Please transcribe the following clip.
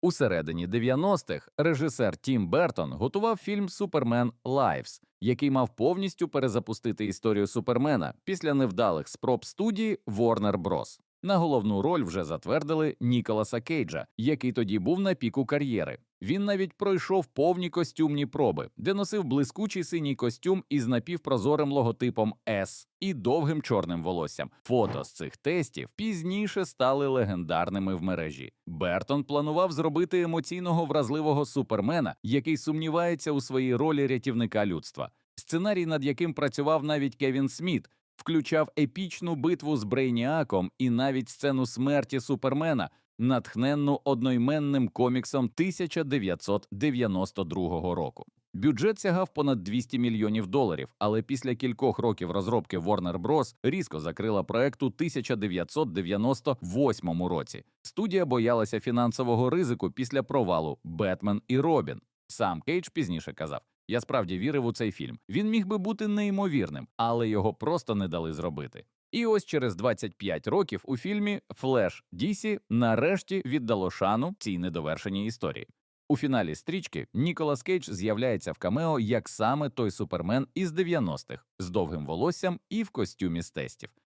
У середині 90-х режисер Тім Бертон готував фільм Супермен Лайвс, який мав повністю перезапустити історію Супермена після невдалих спроб студії Warner Bros. На головну роль вже затвердили Ніколаса Кейджа, який тоді був на піку кар'єри. Він навіть пройшов повні костюмні проби, де носив блискучий синій костюм із напівпрозорим логотипом S і довгим чорним волоссям. Фото з цих тестів пізніше стали легендарними в мережі. Бертон планував зробити емоційного вразливого супермена, який сумнівається у своїй ролі рятівника людства. Сценарій, над яким працював навіть Кевін Сміт, включав епічну битву з Брейніаком і навіть сцену смерті Супермена, натхненну одноіменним коміксом 1992 року. Бюджет сягав понад 200 мільйонів доларів, але після кількох років розробки Warner Bros. різко закрила проект у 1998 році. Студія боялася фінансового ризику після провалу Бетмен і Робін. Сам Кейдж пізніше казав: Я справді вірив у цей фільм. Він міг би бути неймовірним, але його просто не дали зробити. І ось через 25 років у фільмі Флеш Дісі нарешті віддало шану цій недовершеній історії. У фіналі стрічки Ніколас Кейдж з'являється в камео як саме той супермен із 90-х з довгим волоссям і в костюмі з тестів.